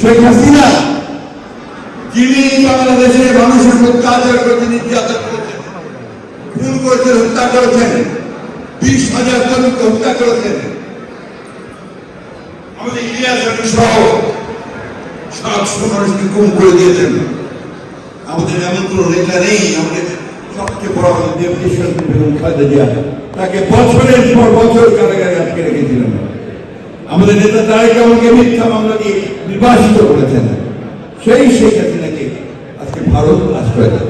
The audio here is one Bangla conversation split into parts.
শেখ হাসিনা, যিনি বাংলাদেশের মানুষের অত্যাচার করেছেন, নির্যাতন করেছেন, খুন করেছেন, হত্যা করেছেন, বিশ হাজার হত্যা করেছেন, আমাদের ইলিয়াস সহ সাতশো মানুষকে করে দিয়েছেন। আমাদের এমন কোনো নেতা নেই, আমাদের সবচেয়ে বড় তাকে বছরের পর বছর কারাগারে আমাদের নেতা তারেক আমাকে মিথ্যা মামলা দিয়ে নির্বাসিত করেছেন। সেই শেখ হাসিনাকে আজকে ভারত আশ্রয় দেয়।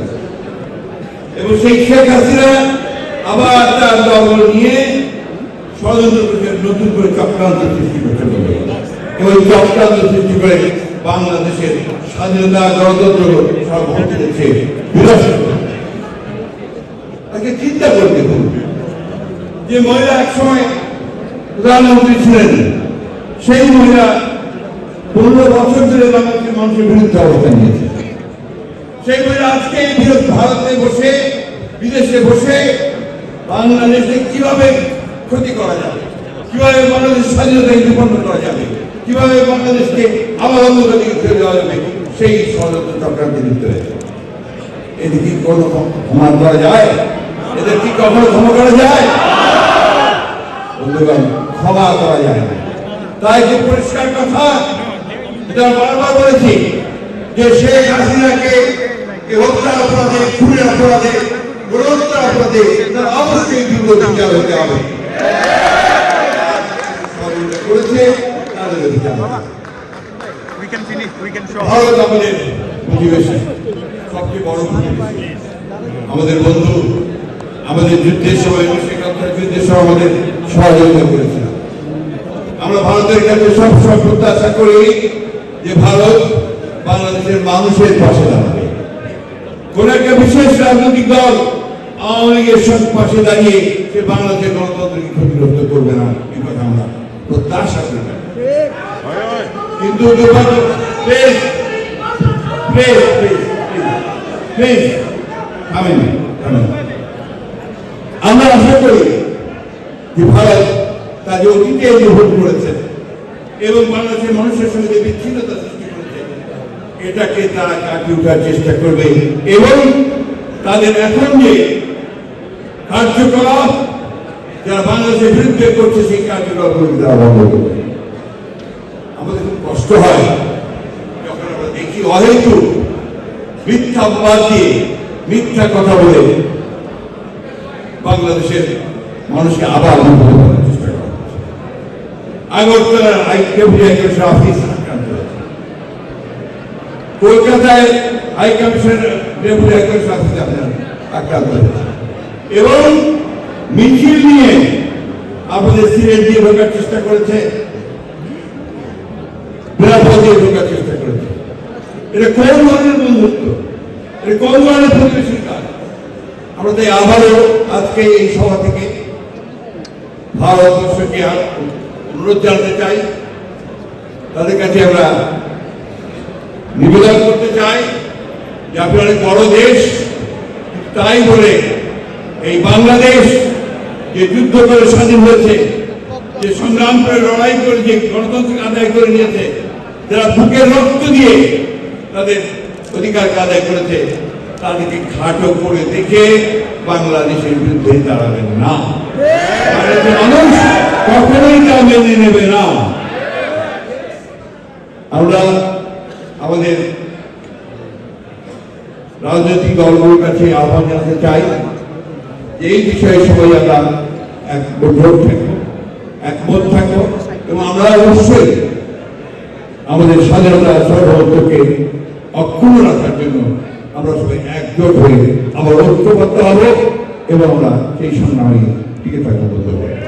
এবং সেই শেখ হাসিনা আবার তার দল নিয়ে ষড়যন্ত্র নতুন করে চক্রান্ত সৃষ্টি করতে বলে। এবং চক্রান্ত সৃষ্টি করে বাংলাদেশের স্বাধীনতা গণতন্ত্র সর্বভৌমত্ব দেশে বিরাজ তাকে চিন্তা করে দেখুন যে মহিলা একসময় প্রধানমন্ত্রী ছিলেন। সেই মহিলা পনেরো বছর ধরে বাংলাদেশের মানুষের বিরুদ্ধে অবস্থান নিয়েছে। সেই মহিলা আজকে এই ভারতে বসে, বিদেশে বসে বাংলাদেশে কীভাবে ক্ষতি করা যাবে? কীভাবে বাংলাদেশ স্বাধীনতাকে বিপন্ন করা যাবে? কীভাবে বাংলাদেশকে আবার অন্যদের দিকে ফিরে দেওয়া যাবে? সেই ষড়যন্ত্র চক্রান্তে লিপ্ত হয়েছে। এদের কি কোনো ক্ষমা করা যায়? এদের কি কখনো ক্ষমা করা যায়? বন্ধুগণ, ক্ষমা করা যায় না। তাই যে পরিষ্কার কথা এটা বারবার বলেছি যে শেখ হাসিনাকে হত্যা অপরাধে খুনের অপরাধে গুরুত্ব অপরাধে তার অবশ্যই দ্রুত বিচার হতে হবে। করেছে তাদের. ভারত আমাদের প্রতিবেশী সবচেয়ে বড় আমাদের বন্ধু আমাদের যুদ্ধের সময় যুদ্ধের সময় আমাদের সহযোগিতা করেছিল ভারতের কাছে সব সময় প্রত্যাশা করি যে ভারত বাংলাদেশের মানুষের পাশে দাঁড়াবে। কোন একটা বিশেষ রাজনৈতিক দল আওয়ামী লীগের পাশে দাঁড়িয়ে সে বাংলাদেশের গণতন্ত্রকে ক্ষতিগ্রস্ত করবে না, এই কথা আমরা প্রত্যাশা করি কিন্তু আমরা আশা করি যে ভারত যে অতীতে যে ভুল করেছে এবং বাংলাদেশের মানুষের সঙ্গে বিচ্ছিন্নতা সৃষ্টি করেছে, এটাকে তারা কাটিয়ে ওঠার চেষ্টা করবে। এবং তাদের এখন যে কার্যকলাপ, যারা বাংলাদেশের বিরুদ্ধে করছে, সেই কার্যকলাপগুলোকে তারা বন্ধ করবে আমাদের খুব কষ্ট হয় যখন আমরা দেখি অহেতু মিথ্যা অপবাদ দিয়ে মিথ্যা কথা বলে বাংলাদেশের মানুষকে আবার বিভ্রান্ত করার চেষ্টা করা হচ্ছে। আগরতলার হাইকমিশনার অফিস। কলকাতায় high commissioner deputy high commissioner office আক্রান্ত এবং মিছিল নিয়ে আমাদের সিলেট দিয়ে ঢোকার চেষ্টা করেছে নিরাপদ দিয়ে ঢোকার চেষ্টা করেছে। এটা কোন ধরনের বন্ধুত্ব? এটা কোন ধরনের প্রতিবেশীর কাজ? আমরা তাই আবারও আজকে এই সভা থেকে ভারতবর্ষকে আর অনুরোধ জানাতে চাই, তাদের কাছে আমরা নিবেদন করতে চাই যে আপনি অনেক বড় দেশ, তাই বলে এই বাংলাদেশ যে যুদ্ধ করে স্বাধীন হয়েছে, যে সংগ্রাম করে, লড়াই করে, যে গণতন্ত্রকে আদায় করে নিয়েছে, যারা বুকের রক্ত দিয়ে তাদের অধিকারকে আদায় করেছে তাদেরকে খাটো করে দেখে বাংলাদেশের বিরুদ্ধে দাঁড়াবেন না। মানুষ কখনোই তা মেনে নেবে না। আমরা আমাদের রাজনৈতিক দলগুলোর কাছে আহ্বান জানাতে চাই এই বিষয়ে সবাই আমরা একমত থাকব একমত থাকব এবং আমরা অবশ্যই আমাদের স্বাধীনতা সার্বভৌমত্বকে অক্ষুণ্ণ রাখার জন্য আমরা সবাই একজোট হয়ে আবার ঐক্যবদ্ধ হবে এবং আমরা সেই সংগ্রামে টিকে থাকতে বলতে পারি